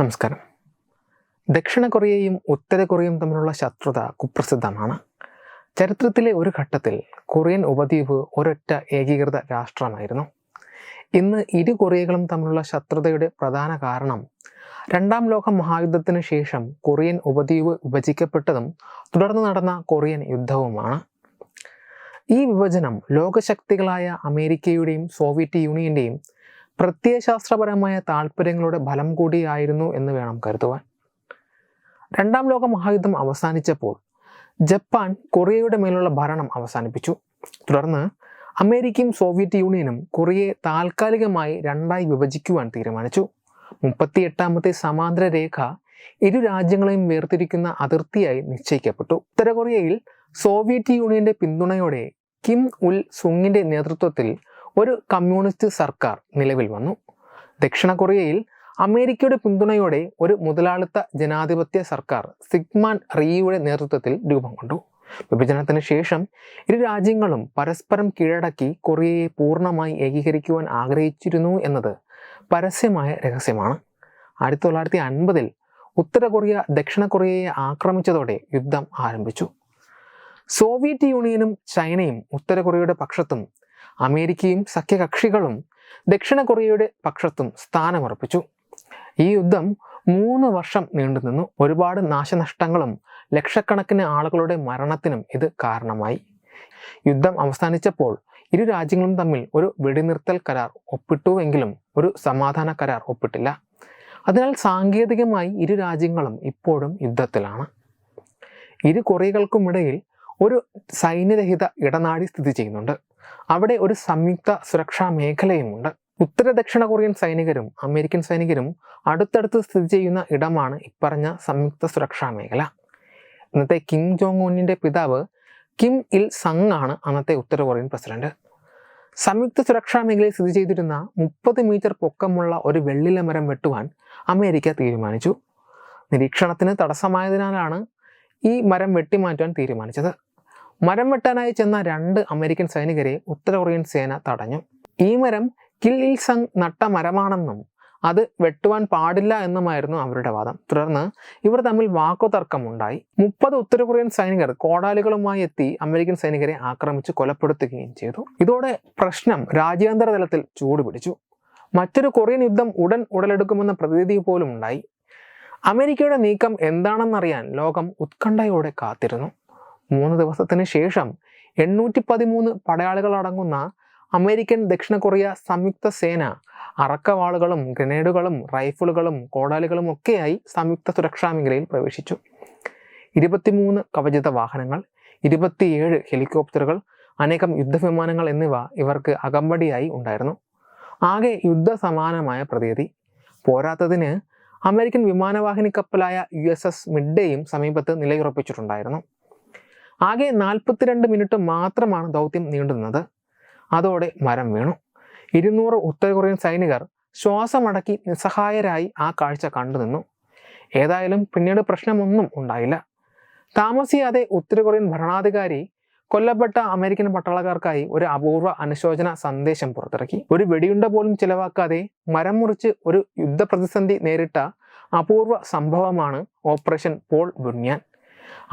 നമസ്കാരം. ദക്ഷിണ കൊറിയയും ഉത്തര കൊറിയയും തമ്മിലുള്ള ശത്രുത കുപ്രസിദ്ധമാണ്. ചരിത്രത്തിലെ ഒരു ഘട്ടത്തിൽ കൊറിയൻ ഉപദ്വീപ് ഒരൊറ്റ ഏകീകൃത രാഷ്ട്രമായിരുന്നു. ഇന്ന് ഇരു കൊറിയകളും തമ്മിലുള്ള ശത്രുതയുടെ പ്രധാന കാരണം രണ്ടാം ലോക മഹായുദ്ധത്തിന് ശേഷം കൊറിയൻ ഉപദ്വീപ് വിഭജിക്കപ്പെട്ടതും തുടർന്ന് നടന്ന കൊറിയൻ യുദ്ധവുമാണ്. ഈ വിഭജനം ലോകശക്തികളായ അമേരിക്കയുടെയും സോവിയറ്റ് യൂണിയന്റെയും പ്രത്യയശാസ്ത്രപരമായ താല്പര്യങ്ങളുടെ ഫലം കൂടിയായിരുന്നു എന്ന് വേണം കരുതുവാൻ. രണ്ടാം ലോക മഹായുദ്ധം അവസാനിച്ചപ്പോൾ ജപ്പാൻ കൊറിയയുടെ മേലുള്ള ഭരണം അവസാനിപ്പിച്ചു. തുടർന്ന് അമേരിക്കയും സോവിയറ്റ് യൂണിയനും കൊറിയയെ താൽക്കാലികമായി രണ്ടായി വിഭജിക്കുവാൻ തീരുമാനിച്ചു. മുപ്പത്തി എട്ടാമത്തെ സമാന്തര രേഖ ഇരു രാജ്യങ്ങളെയും വേർതിരിക്കുന്ന അതിർത്തിയായി നിശ്ചയിക്കപ്പെട്ടു. ഉത്തര കൊറിയയിൽ സോവിയറ്റ് യൂണിയന്റെ പിന്തുണയോടെ കിം ഉൽ സുങ്ങിന്റെ നേതൃത്വത്തിൽ ഒരു കമ്മ്യൂണിസ്റ്റ് സർക്കാർ നിലവിൽ വന്നു. ദക്ഷിണ കൊറിയയിൽ അമേരിക്കയുടെ പിന്തുണയോടെ ഒരു മുതലാളിത്ത ജനാധിപത്യ സർക്കാർ സിഗ്മാൻ റിയുടെ നേതൃത്വത്തിൽ രൂപം കൊണ്ടു. വിഭജനത്തിന് ശേഷം ഇരു രാജ്യങ്ങളും പരസ്പരം കീഴടക്കി കൊറിയയെ പൂർണമായി ഏകീകരിക്കുവാൻ ആഗ്രഹിച്ചിരുന്നു എന്നത് പരസ്യമായ രഹസ്യമാണ്. ആയിരത്തി തൊള്ളായിരത്തി അൻപതിൽ ഉത്തര കൊറിയ ദക്ഷിണ കൊറിയയെ ആക്രമിച്ചതോടെ യുദ്ധം ആരംഭിച്ചു. സോവിയറ്റ് യൂണിയനും ചൈനയും ഉത്തര കൊറിയയുടെ പക്ഷത്തും അമേരിക്കയും സഖ്യകക്ഷികളും ദക്ഷിണ കൊറിയയുടെ പക്ഷത്തും സ്ഥാനമുറപ്പിച്ചു. ഈ യുദ്ധം മൂന്ന് വർഷം നീണ്ടുനിന്നു ഒരുപാട് നാശനഷ്ടങ്ങളും ലക്ഷക്കണക്കിന് ആളുകളുടെ മരണത്തിനും ഇത് കാരണമായി. യുദ്ധം അവസാനിച്ചപ്പോൾ ഇരു രാജ്യങ്ങളും തമ്മിൽ ഒരു വെടിനിർത്തൽ കരാർ ഒപ്പിട്ടുവെങ്കിലും ഒരു സമാധാന കരാർ ഒപ്പിട്ടില്ല. അതിനാൽ സാങ്കേതികമായി ഇരു രാജ്യങ്ങളും ഇപ്പോഴും യുദ്ധത്തിലാണ്. ഇരു കൊറിയകൾക്കുമിടയിൽ ഒരു സൈന്യരഹിത ഇടനാഴി സ്ഥിതി ചെയ്യുന്നുണ്ട്. അവിടെ ഒരു സംയുക്ത സുരക്ഷാ മേഖലയുമുണ്ട്. ഉത്തര ദക്ഷിണ കൊറിയൻ സൈനികരും അമേരിക്കൻ സൈനികരും അടുത്തടുത്ത് സ്ഥിതി ചെയ്യുന്ന ഇടമാണ് ഇപ്പറഞ്ഞ സംയുക്ത സുരക്ഷാ മേഖല. ഇന്നത്തെ കിം ജോങ് ഉന്നിന്റെ പിതാവ് കിം ഇൽ സങ് ആണ് അന്നത്തെ ഉത്തര കൊറിയൻ പ്രസിഡന്റ്. സംയുക്ത സുരക്ഷാ മേഖലയിൽ സ്ഥിതി ചെയ്തിരുന്ന മുപ്പത് മീറ്റർ പൊക്കമുള്ള ഒരു വെള്ളില മരം വെട്ടുവാൻ അമേരിക്ക തീരുമാനിച്ചു. നിരീക്ഷണത്തിന് തടസ്സമായതിനാലാണ് ഈ മരം വെട്ടിമാറ്റുവാൻ തീരുമാനിച്ചത്. മരം വെട്ടാനായി ചെന്ന രണ്ട് അമേരിക്കൻ സൈനികരെ ഉത്തര കൊറിയൻ സേന തടഞ്ഞു. ഈ മരം കിൽ ഇൽ സങ് നട്ട മരമാണെന്നും അത് വെട്ടുവാൻ പാടില്ല എന്നുമായിരുന്നു അവരുടെ വാദം. തുടർന്ന് ഇവർ തമ്മിൽ വാക്കുതർക്കമുണ്ടായി. മുപ്പത് ഉത്തര കൊറിയൻ സൈനികർ കോടാലികളുമായി എത്തി അമേരിക്കൻ സൈനികരെ ആക്രമിച്ച് കൊലപ്പെടുത്തുകയും ചെയ്തു. ഇതോടെ പ്രശ്നം രാജ്യാന്തര തലത്തിൽ ചൂടുപിടിച്ചു. മറ്റൊരു കൊറിയൻ യുദ്ധം ഉടൻ ഉടലെടുക്കുമെന്ന പ്രതീതി പോലും ഉണ്ടായി അമേരിക്കയുടെ നീക്കം എന്താണെന്നറിയാൻ ലോകം ഉത്കണ്ഠയോടെ കാത്തിരുന്നു. മൂന്ന് ദിവസത്തിന് ശേഷം എണ്ണൂറ്റി പതിമൂന്ന് പടയാളികൾ അടങ്ങുന്ന അമേരിക്കൻ ദക്ഷിണ കൊറിയ സംയുക്ത സേന അറക്കവാളുകളും ഗ്രനേഡുകളും റൈഫിളുകളും കോടാലികളും ഒക്കെയായി സംയുക്ത സുരക്ഷാ മേഖലയിൽ പ്രവേശിച്ചു. ഇരുപത്തിമൂന്ന് കവചിത വാഹനങ്ങൾ ഇരുപത്തിയേഴ് ഹെലികോപ്റ്ററുകൾ അനേകം യുദ്ധവിമാനങ്ങൾ എന്നിവ ഇവർക്ക് അകമ്പടിയായി ഉണ്ടായിരുന്നു. ആകെ യുദ്ധസമാനമായ പ്രതീതി. പോരാത്തതിന് അമേരിക്കൻ വിമാനവാഹിനി കപ്പലായ യു എസ് എസ് മിഡ്ഡേയും സമീപത്ത് നിലയുറപ്പിച്ചിട്ടുണ്ടായിരുന്നു. ആകെ നാൽപ്പത്തിരണ്ട് മിനിറ്റ് മാത്രമാണ് ദൗത്യം നീണ്ടുന്നത് അതോടെ മരം വീണു. ഇരുന്നൂറ് ഉത്തര കൊറിയൻ സൈനികർ ശ്വാസമടക്കി നിസ്സഹായരായി ആ കാഴ്ച കണ്ടുനിന്നു. ഏതായാലും പിന്നീട് പ്രശ്നമൊന്നും ഉണ്ടായില്ല. താമസിയാതെ ഉത്തര കൊറിയൻ ഭരണാധികാരി കൊല്ലപ്പെട്ട അമേരിക്കൻ പട്ടാളക്കാർക്കായി ഒരു അപൂർവ അനുശോചന സന്ദേശം പുറത്തിറക്കി. ഒരു വെടിയുണ്ട പോലും ചിലവാക്കാതെ മരം മുറിച്ച് ഒരു യുദ്ധപ്രതിസന്ധി നേരിട്ട അപൂർവ സംഭവമാണ് ഓപ്പറേഷൻ പോൾ ബുന്യാൻ.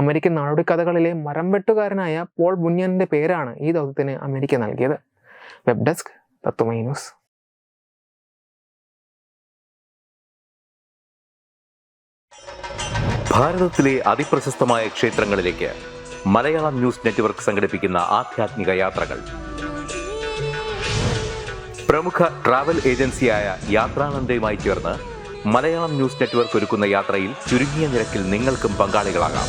അമേരിക്കൻ നാടോടിക്കഥകളിലെ മരം വെട്ടുകാരനായ പോൾ ബുന്യാനിന്റെ പേരാണ് ഈ ദൗത്യത്തിന് അമേരിക്ക നൽകിയത്. Web desk Tatvamayi news. ഭാരതത്തിലെ അതിപ്രശസ്തമായ ക്ഷേത്രങ്ങളിലേക്ക് മലയാളം ന്യൂസ് നെറ്റ്വർക്ക് സംഘടിപ്പിക്കുന്ന യാത്രകൾ. പ്രമുഖ ട്രാവൽ ഏജൻസിയായ ചേർന്ന് മലയാളം ന്യൂസ് നെറ്റ്വർക്ക് ഒരുക്കുന്ന യാത്രയിൽ ചുരുങ്ങിയ നിരക്കിൽ പങ്കാളികളാകാം.